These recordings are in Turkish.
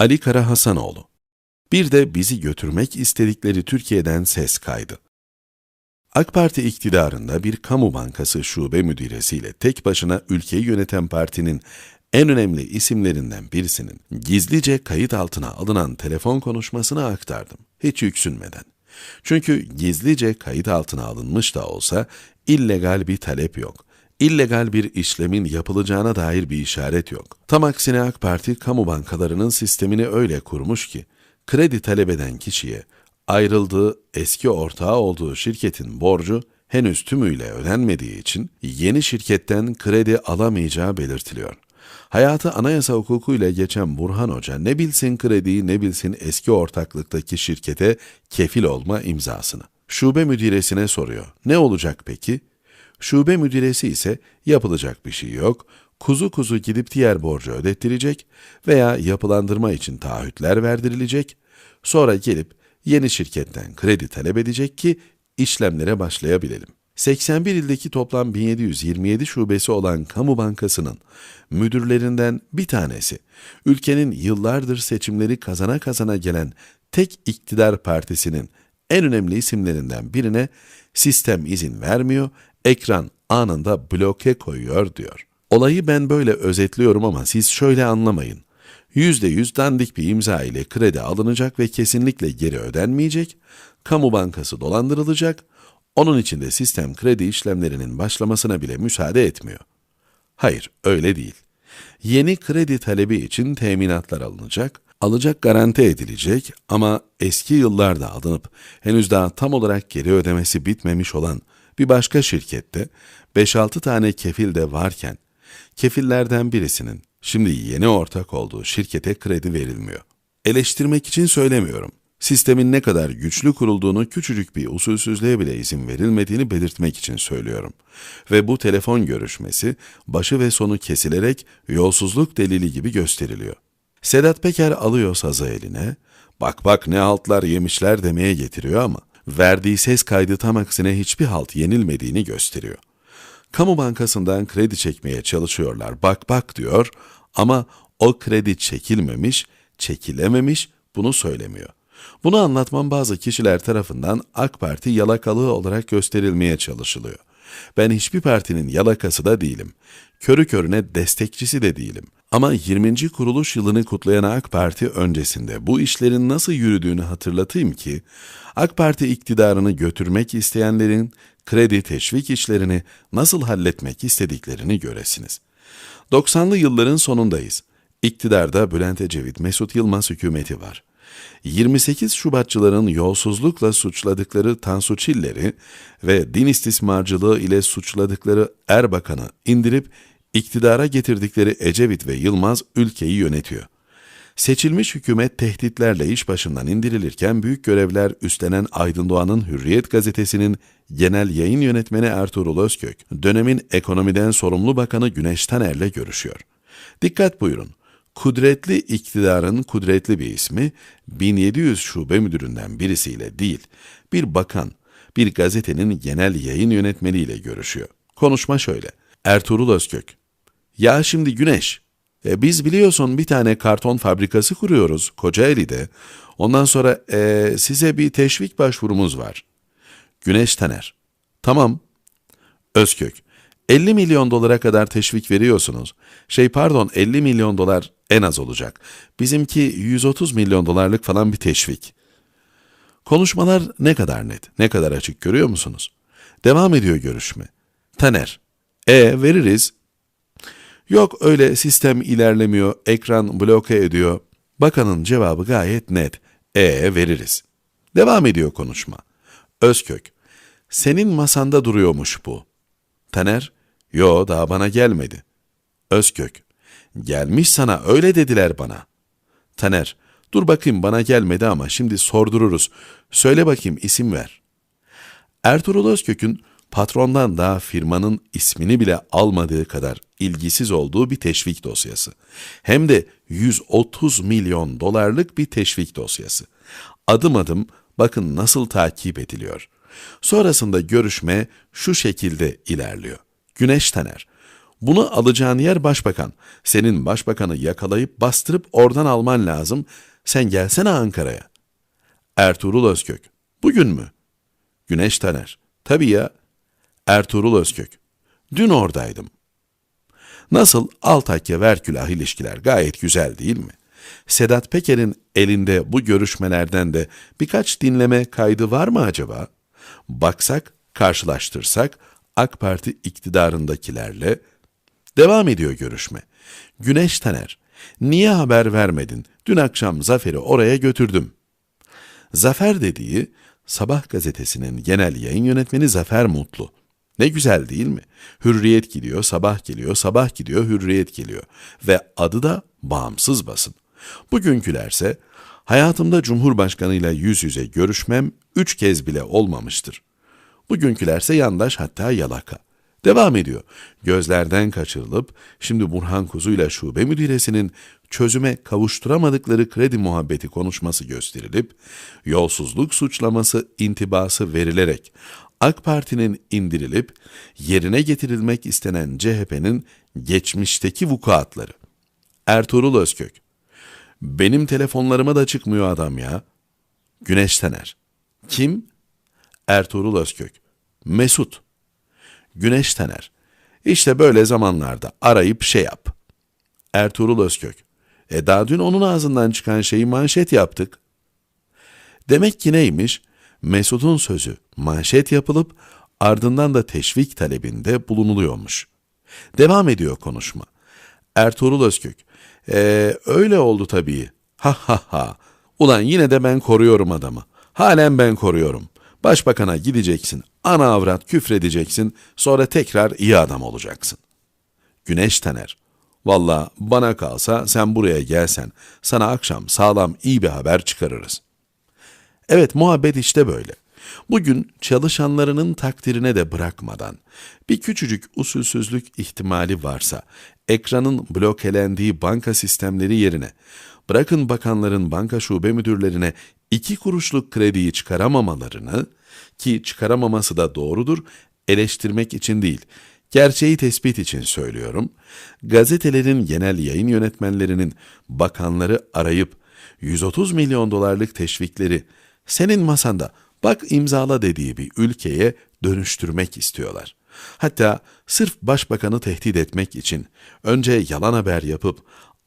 Ali Kara Hasanoğlu Bir de bizi götürmek istedikleri Türkiye'den ses kaydı. AK Parti iktidarında bir kamu bankası şube müdiresiyle tek başına ülkeyi yöneten partinin en önemli isimlerinden birisinin gizlice kayıt altına alınan telefon konuşmasını aktardım. Hiç yüksünmeden. Çünkü gizlice kayıt altına alınmış da olsa illegal bir talep yok. İllegal bir işlemin yapılacağına dair bir işaret yok. Tam aksine AK Parti kamu bankalarının sistemini öyle kurmuş ki kredi talep eden kişiye ayrıldığı eski ortağı olduğu şirketin borcu henüz tümüyle ödenmediği için yeni şirketten kredi alamayacağı belirtiliyor. Hayatı anayasa hukukuyla geçen Burhan Hoca ne bilsin krediyi ne bilsin eski ortaklıktaki şirkete kefil olma imzasını. Şube müdiresine soruyor. Ne olacak peki? Şube müdiresi ise yapılacak bir şey yok, kuzu kuzu gidip diğer borcu ödettirecek veya yapılandırma için taahhütler verdirilecek, sonra gelip yeni şirketten kredi talep edecek ki işlemlere başlayabilelim. 81 ildeki toplam 1727 şubesi olan Kamu Bankası'nın müdürlerinden bir tanesi, ülkenin yıllardır seçimleri kazana kazana gelen tek iktidar partisinin en önemli isimlerinden birine sistem izin vermiyor, ekran anında bloke koyuyor diyor. Olayı ben böyle özetliyorum ama siz şöyle anlamayın. %100 dandik bir imza ile kredi alınacak ve kesinlikle geri ödenmeyecek, kamu bankası dolandırılacak, onun için de sistem kredi işlemlerinin başlamasına bile müsaade etmiyor. Hayır, öyle değil. Yeni kredi talebi için teminatlar alınacak, alacak garanti edilecek ama eski yıllarda alınıp henüz daha tam olarak geri ödemesi bitmemiş olan bir başka şirkette 5-6 tane kefil de varken kefillerden birisinin şimdi yeni ortak olduğu şirkete kredi verilmiyor. Eleştirmek için söylemiyorum. Sistemin ne kadar güçlü kurulduğunu küçücük bir usulsüzlüğe bile izin verilmediğini belirtmek için söylüyorum. Ve bu telefon görüşmesi başı ve sonu kesilerek yolsuzluk delili gibi gösteriliyor. Sedat Peker alıyor sazı eline, bak bak ne altlar yemişler demeye getiriyor ama verdiği ses kaydı tam aksine hiçbir halt yenilmediğini gösteriyor. Kamu bankasından kredi çekmeye çalışıyorlar, bak bak diyor ama o kredi çekilmemiş, çekilememiş bunu söylemiyor. Bunu anlatmam bazı kişiler tarafından AK Parti yalakalığı olarak gösterilmeye çalışılıyor. Ben hiçbir partinin yalakası da değilim. Körü körüne destekçisi de değilim. Ama 20. kuruluş yılını kutlayan AK Parti öncesinde bu işlerin nasıl yürüdüğünü hatırlatayım ki, AK Parti iktidarını götürmek isteyenlerin kredi teşvik işlerini nasıl halletmek istediklerini göresiniz. 90'lı yılların sonundayız. İktidarda Bülent Ecevit, Mesut Yılmaz hükümeti var. 28 Şubatçıların yolsuzlukla suçladıkları Tansu Çiller'i ve din istismarcılığı ile suçladıkları Erbakan'ı indirip iktidara getirdikleri Ecevit ve Yılmaz ülkeyi yönetiyor. Seçilmiş hükümet tehditlerle iş başından indirilirken büyük görevler üstlenen Aydın Doğan'ın Hürriyet gazetesinin genel yayın yönetmeni Ertuğrul Özkök, dönemin ekonomiden sorumlu bakanı Güneş Taner'le görüşüyor. Dikkat buyurun, kudretli iktidarın kudretli bir ismi 1700 şube müdüründen birisiyle değil, bir bakan, bir gazetenin genel yayın yönetmeniyle görüşüyor. Konuşma şöyle. Ertuğrul Özkök. Ya şimdi Güneş, e, biz biliyorsun bir tane karton fabrikası kuruyoruz Kocaeli'de. Ondan sonra e, size bir teşvik başvurumuz var. Güneş Taner. Tamam. Özkök. 50 milyon dolara kadar teşvik veriyorsunuz. Şey pardon 50 milyon dolar en az olacak. Bizimki 130 milyon dolarlık falan bir teşvik. Konuşmalar ne kadar net, ne kadar açık görüyor musunuz? Devam ediyor görüşme. Taner. E veririz. Yok öyle sistem ilerlemiyor, ekran bloke ediyor. Bakanın cevabı gayet net. E veririz. Devam ediyor konuşma. Özkök. Senin masanda duruyormuş bu. Taner. Yo daha bana gelmedi. Özkök. Gelmiş sana öyle dediler bana. Taner. Dur bakayım bana gelmedi ama şimdi sordururuz. Söyle bakayım isim ver. Ertuğrul Özkök'ün patrondan daha firmanın ismini bile almadığı kadar ilgisiz olduğu bir teşvik dosyası. Hem de 130 milyon dolarlık bir teşvik dosyası. Adım adım bakın nasıl takip ediliyor. Sonrasında görüşme şu şekilde ilerliyor. Güneş Taner, Bunu alacağın yer başbakan. Senin başbakanı yakalayıp bastırıp oradan alman lazım. Sen gelsene Ankara'ya. Ertuğrul Özkök. Bugün mü? Güneş Taner. Tabii ya. Ertuğrul Özkök. Dün oradaydım. Nasıl Altakya Verkülah ilişkiler gayet güzel değil mi? Sedat Peker'in elinde bu görüşmelerden de birkaç dinleme kaydı var mı acaba? Baksak, karşılaştırsak AK Parti iktidarındakilerle devam ediyor görüşme. Güneş Taner, niye haber vermedin? Dün akşam Zafer'i oraya götürdüm. Zafer dediği Sabah gazetesinin genel yayın yönetmeni Zafer Mutlu. Ne güzel değil mi? Hürriyet gidiyor, sabah geliyor, sabah gidiyor, hürriyet geliyor. Ve adı da bağımsız basın. Bugünkülerse hayatımda Cumhurbaşkanıyla yüz yüze görüşmem üç kez bile olmamıştır. Bugünkülerse yandaş hatta yalaka. Devam ediyor. Gözlerden kaçırılıp şimdi Burhan Kuzu ile şube müdiresinin çözüme kavuşturamadıkları kredi muhabbeti konuşması gösterilip yolsuzluk suçlaması intibası verilerek AK Parti'nin indirilip yerine getirilmek istenen CHP'nin geçmişteki vukuatları. Ertuğrul Özkök. Benim telefonlarıma da çıkmıyor adam ya. Güneş Tener. Kim? Ertuğrul Özkök. Mesut. Güneş Tener. İşte böyle zamanlarda arayıp şey yap. Ertuğrul Özkök. E daha dün onun ağzından çıkan şeyi manşet yaptık. Demek ki neymiş? Mesut'un sözü manşet yapılıp ardından da teşvik talebinde bulunuluyormuş. Devam ediyor konuşma. Ertuğrul Özkök. Ee, öyle oldu tabii. Ha ha ha. Ulan yine de ben koruyorum adamı. Halen ben koruyorum. Başbakana gideceksin, ana avrat küfredeceksin, sonra tekrar iyi adam olacaksın. Güneş Taner. Valla bana kalsa sen buraya gelsen, sana akşam sağlam iyi bir haber çıkarırız. Evet muhabbet işte böyle. Bugün çalışanlarının takdirine de bırakmadan bir küçücük usulsüzlük ihtimali varsa ekranın blokelendiği banka sistemleri yerine bırakın bakanların banka şube müdürlerine iki kuruşluk krediyi çıkaramamalarını ki çıkaramaması da doğrudur eleştirmek için değil gerçeği tespit için söylüyorum. Gazetelerin genel yayın yönetmenlerinin bakanları arayıp 130 milyon dolarlık teşvikleri senin masanda bak imzala dediği bir ülkeye dönüştürmek istiyorlar. Hatta sırf başbakanı tehdit etmek için önce yalan haber yapıp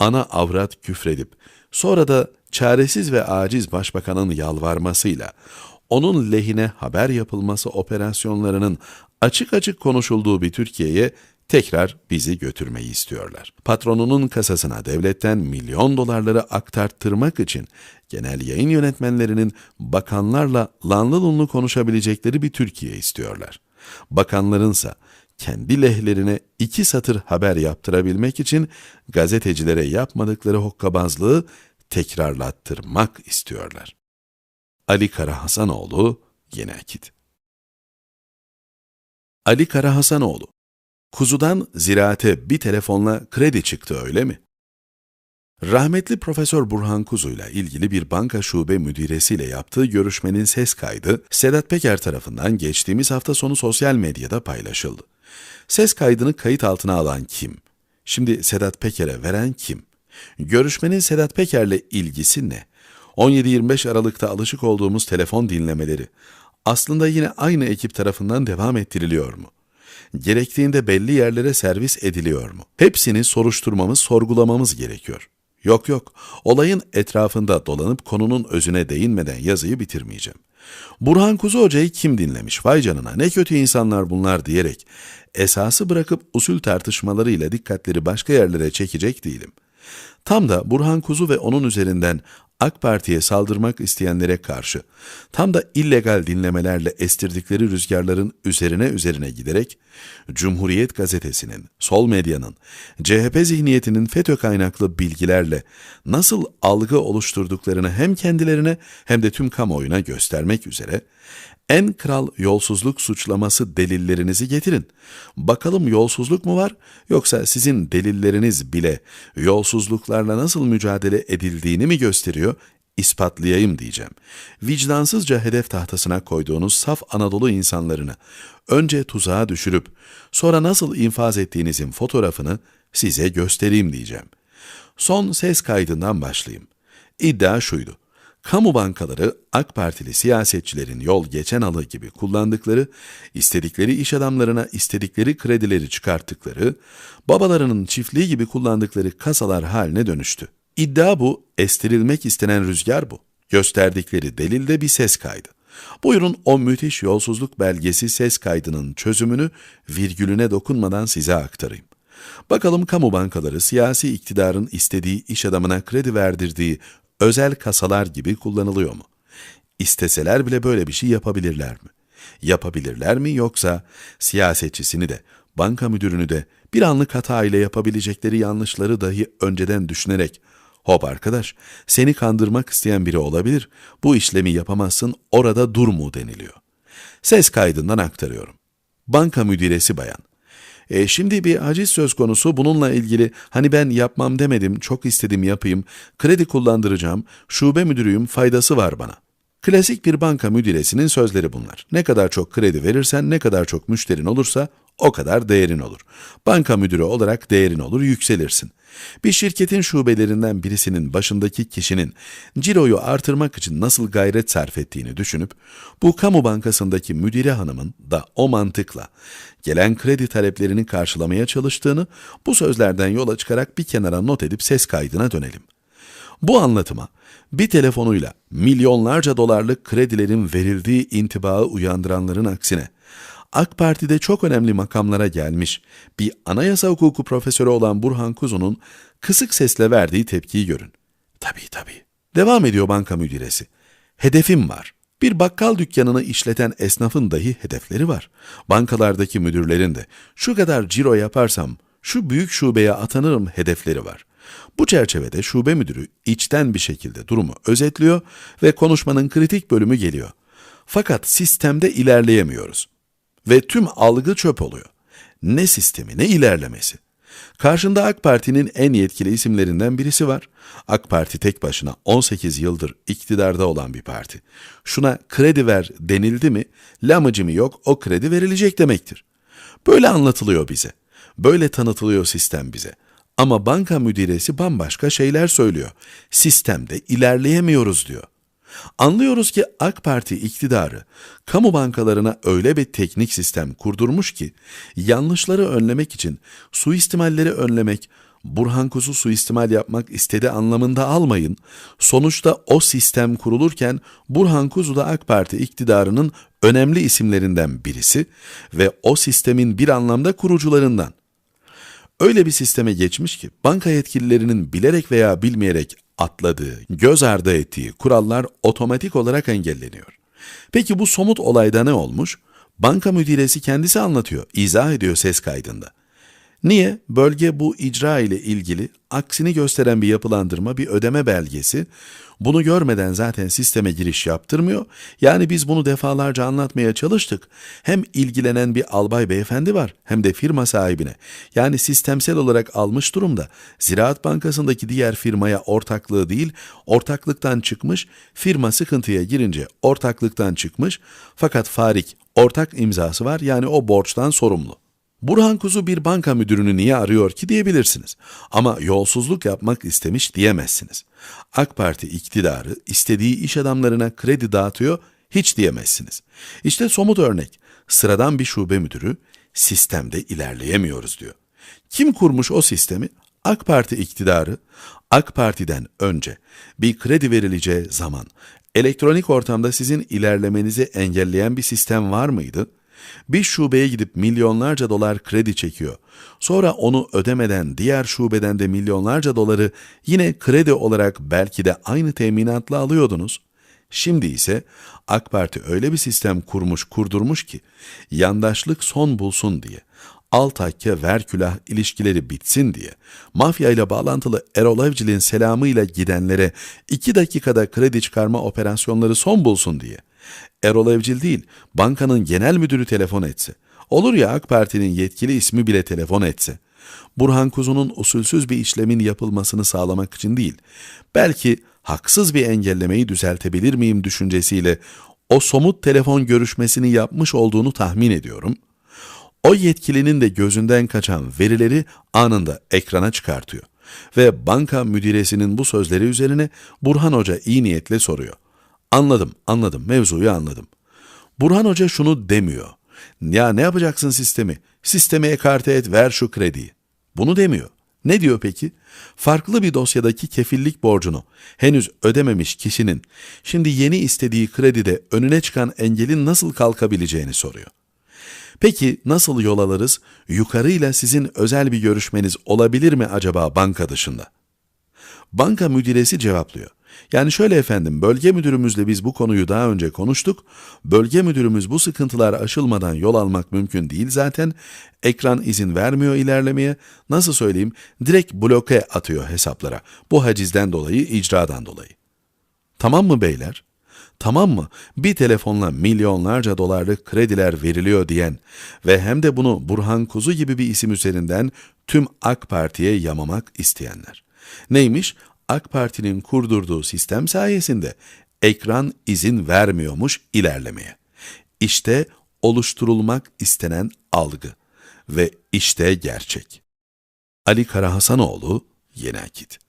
ana avrat küfredip sonra da çaresiz ve aciz başbakanın yalvarmasıyla onun lehine haber yapılması operasyonlarının açık açık konuşulduğu bir Türkiye'ye tekrar bizi götürmeyi istiyorlar. Patronunun kasasına devletten milyon dolarları aktarttırmak için genel yayın yönetmenlerinin bakanlarla lanlı lunlu konuşabilecekleri bir Türkiye istiyorlar. Bakanlarınsa kendi lehlerine iki satır haber yaptırabilmek için gazetecilere yapmadıkları hokkabazlığı tekrarlattırmak istiyorlar. Ali Kara Hasanoğlu, Yeni Akit Ali Kara Hasanoğlu Kuzudan ziraate bir telefonla kredi çıktı öyle mi? Rahmetli Profesör Burhan Kuzu'yla ilgili bir banka şube müdiresiyle yaptığı görüşmenin ses kaydı Sedat Peker tarafından geçtiğimiz hafta sonu sosyal medyada paylaşıldı. Ses kaydını kayıt altına alan kim? Şimdi Sedat Peker'e veren kim? Görüşmenin Sedat Peker'le ilgisi ne? 17-25 Aralık'ta alışık olduğumuz telefon dinlemeleri aslında yine aynı ekip tarafından devam ettiriliyor mu? Gerektiğinde belli yerlere servis ediliyor mu? Hepsini soruşturmamız, sorgulamamız gerekiyor. Yok yok, olayın etrafında dolanıp konunun özüne değinmeden yazıyı bitirmeyeceğim. Burhan Kuzu Hoca'yı kim dinlemiş, vay canına ne kötü insanlar bunlar diyerek esası bırakıp usul tartışmalarıyla dikkatleri başka yerlere çekecek değilim. Tam da Burhan Kuzu ve onun üzerinden AK Parti'ye saldırmak isteyenlere karşı tam da illegal dinlemelerle estirdikleri rüzgarların üzerine üzerine giderek Cumhuriyet gazetesinin, sol medyanın, CHP zihniyetinin FETÖ kaynaklı bilgilerle nasıl algı oluşturduklarını hem kendilerine hem de tüm kamuoyuna göstermek üzere en kral yolsuzluk suçlaması delillerinizi getirin. Bakalım yolsuzluk mu var yoksa sizin delilleriniz bile yolsuzluklarla nasıl mücadele edildiğini mi gösteriyor? ispatlayayım diyeceğim. Vicdansızca hedef tahtasına koyduğunuz saf Anadolu insanlarını önce tuzağa düşürüp sonra nasıl infaz ettiğinizin fotoğrafını size göstereyim diyeceğim. Son ses kaydından başlayayım. İddia şuydu. Kamu bankaları AK Partili siyasetçilerin yol geçen alı gibi kullandıkları, istedikleri iş adamlarına istedikleri kredileri çıkarttıkları, babalarının çiftliği gibi kullandıkları kasalar haline dönüştü. İddia bu, estirilmek istenen rüzgar bu. Gösterdikleri delil de bir ses kaydı. Buyurun o müthiş yolsuzluk belgesi ses kaydının çözümünü virgülüne dokunmadan size aktarayım. Bakalım kamu bankaları siyasi iktidarın istediği iş adamına kredi verdirdiği özel kasalar gibi kullanılıyor mu? İsteseler bile böyle bir şey yapabilirler mi? Yapabilirler mi yoksa siyasetçisini de, banka müdürünü de bir anlık hata ile yapabilecekleri yanlışları dahi önceden düşünerek Hop arkadaş, seni kandırmak isteyen biri olabilir. Bu işlemi yapamazsın, orada dur mu deniliyor. Ses kaydından aktarıyorum. Banka müdiresi bayan. E, şimdi bir haciz söz konusu bununla ilgili hani ben yapmam demedim, çok istedim yapayım, kredi kullandıracağım, şube müdürüyüm, faydası var bana. Klasik bir banka müdiresinin sözleri bunlar. Ne kadar çok kredi verirsen, ne kadar çok müşterin olursa o kadar değerin olur. Banka müdürü olarak değerin olur, yükselirsin. Bir şirketin şubelerinden birisinin başındaki kişinin ciroyu artırmak için nasıl gayret sarf ettiğini düşünüp, bu kamu bankasındaki müdire hanımın da o mantıkla gelen kredi taleplerini karşılamaya çalıştığını bu sözlerden yola çıkarak bir kenara not edip ses kaydına dönelim. Bu anlatıma bir telefonuyla milyonlarca dolarlık kredilerin verildiği intibağı uyandıranların aksine AK Parti'de çok önemli makamlara gelmiş bir anayasa hukuku profesörü olan Burhan Kuzu'nun kısık sesle verdiği tepkiyi görün. Tabii tabii. Devam ediyor banka müdiresi. Hedefim var. Bir bakkal dükkanını işleten esnafın dahi hedefleri var. Bankalardaki müdürlerin de şu kadar ciro yaparsam şu büyük şubeye atanırım hedefleri var. Bu çerçevede şube müdürü içten bir şekilde durumu özetliyor ve konuşmanın kritik bölümü geliyor. Fakat sistemde ilerleyemiyoruz. Ve tüm algı çöp oluyor. Ne sistemi ne ilerlemesi. Karşında AK Parti'nin en yetkili isimlerinden birisi var. AK Parti tek başına 18 yıldır iktidarda olan bir parti. Şuna kredi ver denildi mi, lamıcı mı yok o kredi verilecek demektir. Böyle anlatılıyor bize. Böyle tanıtılıyor sistem bize. Ama banka müdiresi bambaşka şeyler söylüyor. Sistemde ilerleyemiyoruz diyor. Anlıyoruz ki AK Parti iktidarı kamu bankalarına öyle bir teknik sistem kurdurmuş ki yanlışları önlemek için suistimalleri önlemek, Burhan Kuzu suistimal yapmak istedi anlamında almayın. Sonuçta o sistem kurulurken Burhan Kuzu da AK Parti iktidarının önemli isimlerinden birisi ve o sistemin bir anlamda kurucularından. Öyle bir sisteme geçmiş ki banka yetkililerinin bilerek veya bilmeyerek atladığı, göz ardı ettiği kurallar otomatik olarak engelleniyor. Peki bu somut olayda ne olmuş? Banka müdiresi kendisi anlatıyor, izah ediyor ses kaydında. Niye? Bölge bu icra ile ilgili aksini gösteren bir yapılandırma, bir ödeme belgesi. Bunu görmeden zaten sisteme giriş yaptırmıyor. Yani biz bunu defalarca anlatmaya çalıştık. Hem ilgilenen bir albay beyefendi var hem de firma sahibine. Yani sistemsel olarak almış durumda. Ziraat Bankası'ndaki diğer firmaya ortaklığı değil, ortaklıktan çıkmış, firma sıkıntıya girince ortaklıktan çıkmış. Fakat Farik ortak imzası var yani o borçtan sorumlu. Burhan Kuzu bir banka müdürünü niye arıyor ki diyebilirsiniz. Ama yolsuzluk yapmak istemiş diyemezsiniz. AK Parti iktidarı istediği iş adamlarına kredi dağıtıyor hiç diyemezsiniz. İşte somut örnek. Sıradan bir şube müdürü sistemde ilerleyemiyoruz diyor. Kim kurmuş o sistemi? AK Parti iktidarı AK Parti'den önce bir kredi verileceği zaman elektronik ortamda sizin ilerlemenizi engelleyen bir sistem var mıydı? Bir şubeye gidip milyonlarca dolar kredi çekiyor. Sonra onu ödemeden diğer şubeden de milyonlarca doları yine kredi olarak belki de aynı teminatla alıyordunuz. Şimdi ise AK Parti öyle bir sistem kurmuş kurdurmuş ki yandaşlık son bulsun diye al takke ver külah ilişkileri bitsin diye mafya ile bağlantılı Erol Evcil'in selamıyla gidenlere iki dakikada kredi çıkarma operasyonları son bulsun diye Erol Evcil değil, bankanın genel müdürü telefon etse, olur ya AK Parti'nin yetkili ismi bile telefon etse, Burhan Kuzu'nun usulsüz bir işlemin yapılmasını sağlamak için değil, belki haksız bir engellemeyi düzeltebilir miyim düşüncesiyle o somut telefon görüşmesini yapmış olduğunu tahmin ediyorum. O yetkilinin de gözünden kaçan verileri anında ekrana çıkartıyor. Ve banka müdiresinin bu sözleri üzerine Burhan Hoca iyi niyetle soruyor. Anladım, anladım, mevzuyu anladım. Burhan Hoca şunu demiyor. Ya ne yapacaksın sistemi? Sisteme ekarte et, ver şu krediyi. Bunu demiyor. Ne diyor peki? Farklı bir dosyadaki kefillik borcunu henüz ödememiş kişinin şimdi yeni istediği kredide önüne çıkan engelin nasıl kalkabileceğini soruyor. Peki nasıl yol alırız? Yukarıyla sizin özel bir görüşmeniz olabilir mi acaba banka dışında? Banka müdiresi cevaplıyor. Yani şöyle efendim, bölge müdürümüzle biz bu konuyu daha önce konuştuk. Bölge müdürümüz bu sıkıntılar aşılmadan yol almak mümkün değil zaten. Ekran izin vermiyor ilerlemeye. Nasıl söyleyeyim? Direkt bloke atıyor hesaplara. Bu hacizden dolayı, icradan dolayı. Tamam mı beyler? Tamam mı? Bir telefonla milyonlarca dolarlık krediler veriliyor diyen ve hem de bunu Burhan Kuzu gibi bir isim üzerinden tüm AK Parti'ye yamamak isteyenler. Neymiş? AK Parti'nin kurdurduğu sistem sayesinde ekran izin vermiyormuş ilerlemeye. İşte oluşturulmak istenen algı ve işte gerçek. Ali Karahasanoğlu, Yeni Akit